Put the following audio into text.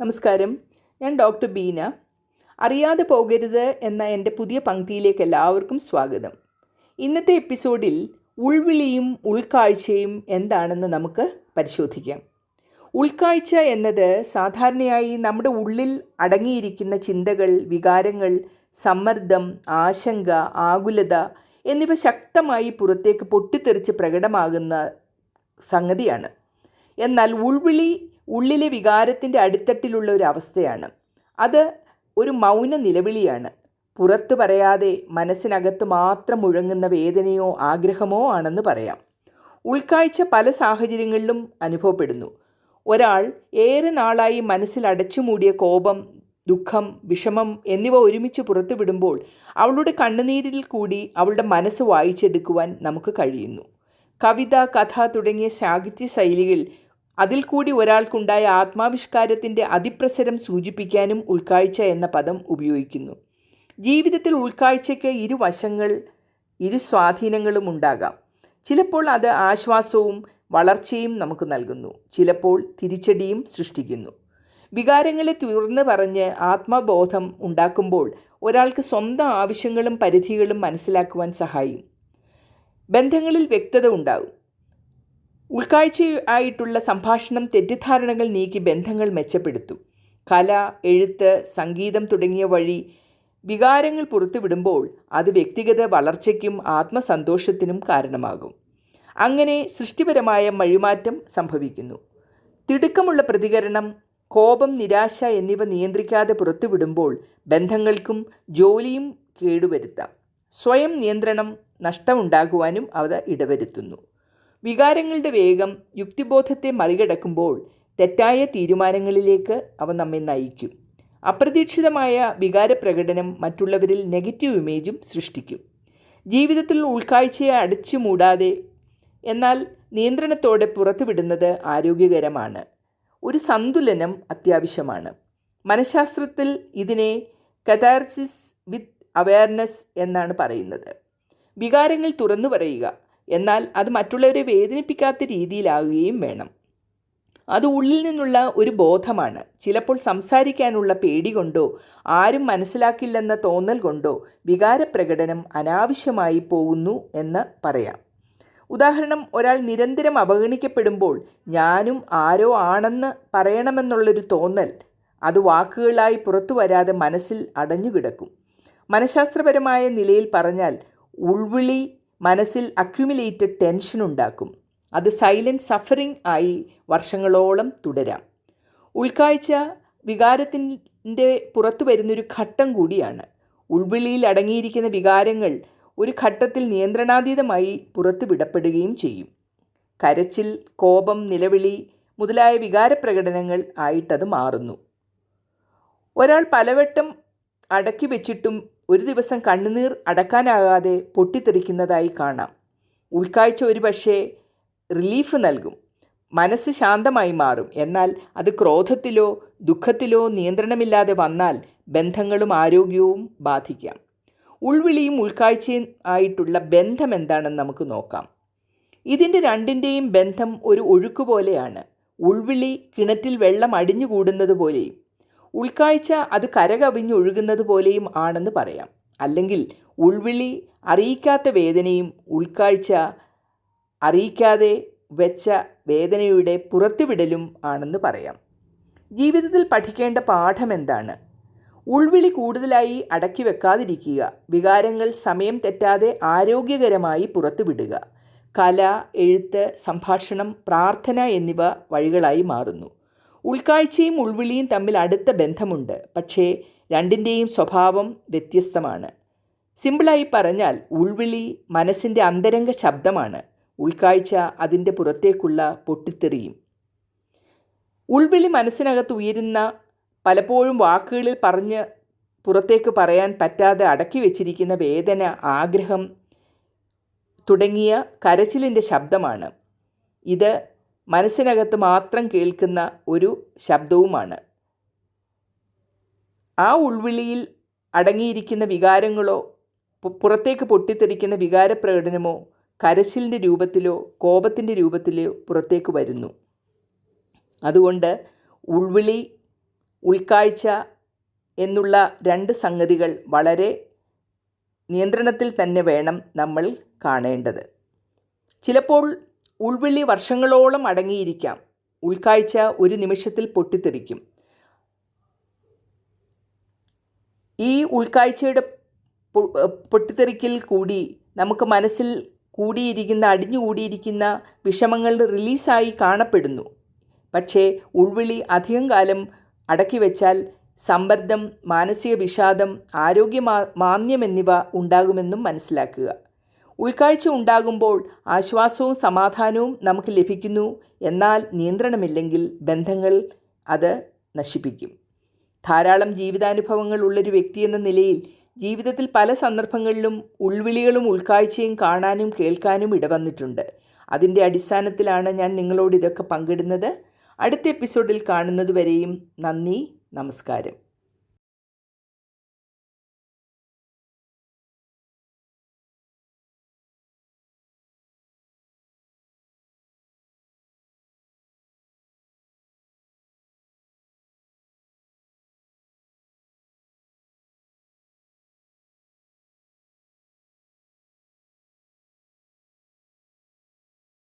നമസ്കാരം. ഞാൻ ഡോക്ടർ ബീന. അറിയാതെ പോകരുത് എന്ന എന്റെ പുതിയ പങ്ക്തിയിലേക്ക് എല്ലാവർക്കും സ്വാഗതം. ഇന്നത്തെ എപ്പിസോഡിൽ ഉൾവിളിയും ഉൾക്കാഴ്ചയും എന്താണെന്ന് നമുക്ക് പരിശോധിക്കാം. ഉൾക്കാഴ്ച എന്നത് സാധാരണയായി നമ്മുടെ ഉള്ളിൽ അടങ്ങിയിരിക്കുന്ന ചിന്തകൾ വികാരങ്ങൾ സമ്മർദ്ദം ആശങ്ക ആകുലത എന്നിവ ശക്തമായി പുറത്തേക്ക് പൊട്ടിത്തെറിച്ച് പ്രകടമാകുന്ന സംഗതിയാണ്. എന്നാൽ ഉൾവിളി ഉള്ളിലെ വികാരത്തിന്റെ അടിത്തട്ടിലുള്ള ഒരു അവസ്ഥയാണ്. അത് ഒരു മൗന നിലവിളിയാണ്. പുറത്തു പറയാതെ മനസ്സിനകത്ത് മാത്രം മുഴങ്ങുന്ന വേദനയോ ആഗ്രഹമോ ആണെന്ന് പറയാം. ഉൾക്കാഴ്ച പല സാഹചര്യങ്ങളിലും അനുഭവപ്പെടുന്നു. ഒരാൾ ഏറെ നാളായി മനസ്സിൽ അടച്ചുമൂടിയ കോപം ദുഃഖം വിഷമം എന്നിവ ഒരുമിച്ച് പുറത്തുവിടുമ്പോൾ അവളുടെ കണ്ണുനീരിൽ കൂടി അവളുടെ മനസ്സ് വായിച്ചെടുക്കുവാൻ നമുക്ക് കഴിയുന്നു. കവിത കഥ തുടങ്ങിയ സാഹിത്യ ശൈലികൾ അതിൽ കൂടി ഒരാൾക്കുണ്ടായ ആത്മാവിഷ്കാരത്തിന്റെ അതിപ്രസരം സൂചിപ്പിക്കാനും ഉൾക്കാഴ്ച എന്ന പദം ഉപയോഗിക്കുന്നു. ജീവിതത്തിൽ ഉൾക്കാഴ്ചയ്ക്ക് ഇരുവശങ്ങൾ ഇരു സ്വാധീനങ്ങളും ഉണ്ടാകാം. ചിലപ്പോൾ അത് ആശ്വാസവും വളർച്ചയും നമുക്ക് നൽകുന്നു. ചിലപ്പോൾ തിരിച്ചടിയും സൃഷ്ടിക്കുന്നു. വികാരങ്ങളെ തുറന്ന് പറഞ്ഞ് ആത്മബോധം ഉണ്ടാക്കുമ്പോൾ ഒരാൾക്ക് സ്വന്തം ആവശ്യങ്ങളും പരിധികളും മനസ്സിലാക്കുവാൻ സഹായിക്കും. ബന്ധങ്ങളിൽ വ്യക്തത ഉണ്ടാകും. ഉൾക്കാഴ്ചയായിട്ടുള്ള സംഭാഷണം തെറ്റിദ്ധാരണകൾ നീക്കി ബന്ധങ്ങൾ മെച്ചപ്പെടുത്തും. കല എഴുത്ത് സംഗീതം തുടങ്ങിയ വഴി വികാരങ്ങൾ പുറത്തുവിടുമ്പോൾ അത് വ്യക്തിഗത വളർച്ചയ്ക്കും ആത്മസന്തോഷത്തിനും കാരണമാകും. അങ്ങനെ സൃഷ്ടിപരമായ മഴിമാറ്റം സംഭവിക്കുന്നു. തിടുക്കമുള്ള പ്രതികരണം കോപം നിരാശ എന്നിവ നിയന്ത്രിക്കാതെ പുറത്തുവിടുമ്പോൾ ബന്ധങ്ങൾക്കും ജോലിയും കേടുവരുത്താം. സ്വയം നിയന്ത്രണം നഷ്ടമുണ്ടാകുവാനും അവ ഇടവരുത്തുന്നു. വികാരങ്ങളുടെ വേഗം യുക്തിബോധത്തെ മറികടക്കുമ്പോൾ തെറ്റായ തീരുമാനങ്ങളിലേക്ക് അവ നമ്മെ നയിക്കും. അപ്രതീക്ഷിതമായ വികാരപ്രകടനം മറ്റുള്ളവരിൽ നെഗറ്റീവ് ഇമേജും സൃഷ്ടിക്കും. ജീവിതത്തിൽ ഉൾക്കാഴ്ചയെ അടച്ചു മൂടാതെ എന്നാൽ നിയന്ത്രണത്തോടെ പുറത്തുവിടുന്നത് ആരോഗ്യകരമാണ്. ഒരു സന്തുലനം അത്യാവശ്യമാണ്. മനഃശാസ്ത്രത്തിൽ ഇതിനെ കഥാർസിസ് വിത്ത് അവയർനെസ് എന്നാണ് പറയുന്നത്. വികാരങ്ങൾ തുറന്നു പറയുക എന്നാൽ അത് മറ്റുള്ളവരെ വേദനിപ്പിക്കാത്ത രീതിയിലാവുകയും വേണം. അത് ഉള്ളിൽ നിന്നുള്ള ഒരു ബോധമാണ്. ചിലപ്പോൾ സംസാരിക്കാനുള്ള പേടി കൊണ്ടോ ആരും മനസ്സിലാക്കില്ലെന്ന തോന്നൽ കൊണ്ടോ വികാരപ്രകടനം അനാവശ്യമായി പോകുന്നു എന്ന് പറയാം. ഉദാഹരണം ഒരാൾ നിരന്തരം അവഗണിക്കപ്പെടുമ്പോൾ ഞാനും ആരോ ആണെന്ന് പറയണമെന്നുള്ളൊരു തോന്നൽ അത് വാക്കുകളായി പുറത്തു വരാതെ മനസ്സിൽ അടഞ്ഞുകിടക്കും. മനഃശാസ്ത്രപരമായ നിലയിൽ പറഞ്ഞാൽ ഉൾവിളി മനസ്സിൽ അക്യുമുലേറ്റഡ് ടെൻഷൻ ഉണ്ടാക്കും. അത് സൈലന്റ് സഫറിംഗ് ആയി വർഷങ്ങളോളം തുടരാം. ഉൾക്കാഴ്ച വികാരത്തിന്റെ പുറത്തു വരുന്നൊരു ഘട്ടം കൂടിയാണ്. ഉൾവിളിയിൽ അടങ്ങിയിരിക്കുന്ന വികാരങ്ങൾ ഒരു ഘട്ടത്തിൽ നിയന്ത്രണാതീതമായി പുറത്തു വിടപ്പെടുകയും ചെയ്യും. കരച്ചിൽ കോപം നിലവിളി മുതലായ വികാരപ്രകടനങ്ങൾ ആയിട്ടത് മാറുന്നു. ഒരാൾ പലവട്ടം അടക്കി വെച്ചിട്ടും ഒരു ദിവസം കണ്ണുനീർ അടക്കാനാകാതെ പൊട്ടിത്തെറിക്കുന്നതായി കാണാം. ഉൾക്കാഴ്ച ഒരു പക്ഷേ റിലീഫ് നൽകും. മനസ്സ് ശാന്തമായി മാറും. എന്നാൽ അത് ക്രോധത്തിലോ ദുഃഖത്തിലോ നിയന്ത്രണമില്ലാതെ വന്നാൽ ബന്ധങ്ങളും ആരോഗ്യവും ബാധിക്കാം. ഉൾവിളിയും ഉൾക്കാഴ്ചയും ആയിട്ടുള്ള ബന്ധം എന്താണെന്ന് നമുക്ക് നോക്കാം. ഇതിന്റെ രണ്ടിന്റെയും ബന്ധം ഒരു ഒഴുക്ക് പോലെയാണ്. ഉൾവിളി കിണറ്റിൽ വെള്ളം അടിഞ്ഞുകൂടുന്നത് പോലെയും. ഉൾക്കാഴ്ച അത് കരകവിഞ്ഞൊഴുകുന്നത് പോലെയും ആണെന്ന് പറയാം. അല്ലെങ്കിൽ ഉൾവിളി അറിയിക്കാത്ത വേദനയും ഉൾക്കാഴ്ച അറിയിക്കാതെ വെച്ച വേദനയുടെ പുറത്തുവിടലും ആണെന്ന് പറയാം. ജീവിതത്തിൽ പഠിക്കേണ്ട പാഠം എന്താണ്? ഉൾവിളി കൂടുതലായി അടക്കി വെക്കാതിരിക്കുക വികാരങ്ങൾ സമയം തെറ്റാതെ ആരോഗ്യകരമായി പുറത്തുവിടുക കല എഴുത്ത് സംഭാഷണം പ്രാർത്ഥന എന്നിവ വഴികളായി മാറുന്നു. ഉൾക്കാഴ്ചയും ഉൾവിളിയും തമ്മിൽ അടുത്ത ബന്ധമുണ്ട്. പക്ഷേ രണ്ടിന്റെയും സ്വഭാവം വ്യത്യസ്തമാണ്. സിമ്പിളായി പറഞ്ഞാൽ ഉൾവിളി മനസ്സിന്റെ അന്തരംഗ ശബ്ദമാണ്. ഉൾക്കാഴ്ച അതിന്റെ പുറത്തേക്കുള്ള പൊട്ടിത്തെറിയും. ഉൾവിളി മനസ്സിനകത്ത് ഉയരുന്ന പലപ്പോഴും വാക്കുകളിൽ പറഞ്ഞ് പുറത്തേക്ക് പറയാൻ പറ്റാതെ അടക്കി വെച്ചിരിക്കുന്ന വേദന ആഗ്രഹം തുടങ്ങിയ കരച്ചിലിന്റെ ശബ്ദമാണ്. ഇത് മനസ്സിനകത്ത് മാത്രം കേൾക്കുന്ന ഒരു ശബ്ദവുമാണ്. ആ ഉൾവിളിയിൽ അടങ്ങിയിരിക്കുന്ന വികാരങ്ങളോ പുറത്തേക്ക് പൊട്ടിത്തെറിക്കുന്ന വികാരപ്രകടനമോ കരച്ചിലിന്റെ രൂപത്തിലോ കോപത്തിന്റെ രൂപത്തിലോ പുറത്തേക്ക് വരുന്നു. അതുകൊണ്ട് ഉൾവിളി ഉൾക്കാഴ്ച എന്നുള്ള രണ്ട് സംഗതികൾ വളരെ നിയന്ത്രണത്തിൽ തന്നെ വേണം നമ്മൾ കാണേണ്ടത്. ചിലപ്പോൾ ഉൾവിളി വർഷങ്ങളോളം അടങ്ങിയിരിക്കാം. ഉൾക്കാഴ്ച ഒരു നിമിഷത്തിൽ പൊട്ടിത്തെറിക്കും. ഈ ഉൾക്കാഴ്ചയുടെ പൊട്ടിത്തെറിക്കൽ കൂടി നമുക്ക് മനസ്സിൽ കൂടിയിരിക്കുന്ന അടിഞ്ഞുകൂടിയിരിക്കുന്ന വിഷമങ്ങൾ റിലീസായി കാണപ്പെടുന്നു. പക്ഷേ ഉൾവിളി അധികം കാലം അടക്കി വെച്ചാൽ സമ്മർദ്ദം മാനസിക വിഷാദം ആരോഗ്യ മാന്യം എന്നിവ ഉണ്ടാകുമെന്നും മനസ്സിലാക്കുക. ഉൾക്കാഴ്ച ഉണ്ടാകുമ്പോൾ ആശ്വാസവും സമാധാനവും നമുക്ക് ലഭിക്കുന്നു. എന്നാൽ നിയന്ത്രണമില്ലെങ്കിൽ ബന്ധങ്ങൾ അത് നശിപ്പിക്കും. ധാരാളം ജീവിതാനുഭവങ്ങൾ ഉള്ളൊരു വ്യക്തി എന്ന നിലയിൽ ജീവിതത്തിൽ പല സന്ദർഭങ്ങളിലും ഉൾവിളികളും ഉൾക്കാഴ്ചയും കാണാനും കേൾക്കാനും ഇടവന്നിട്ടുണ്ട്. അതിന്റെ അടിസ്ഥാനത്തിലാണ് ഞാൻ നിങ്ങളോട് ഇതൊക്കെ പങ്കിടുന്നത്. അടുത്ത എപ്പിസോഡിൽ കാണുന്നതുവരെയും നന്ദി നമസ്കാരം.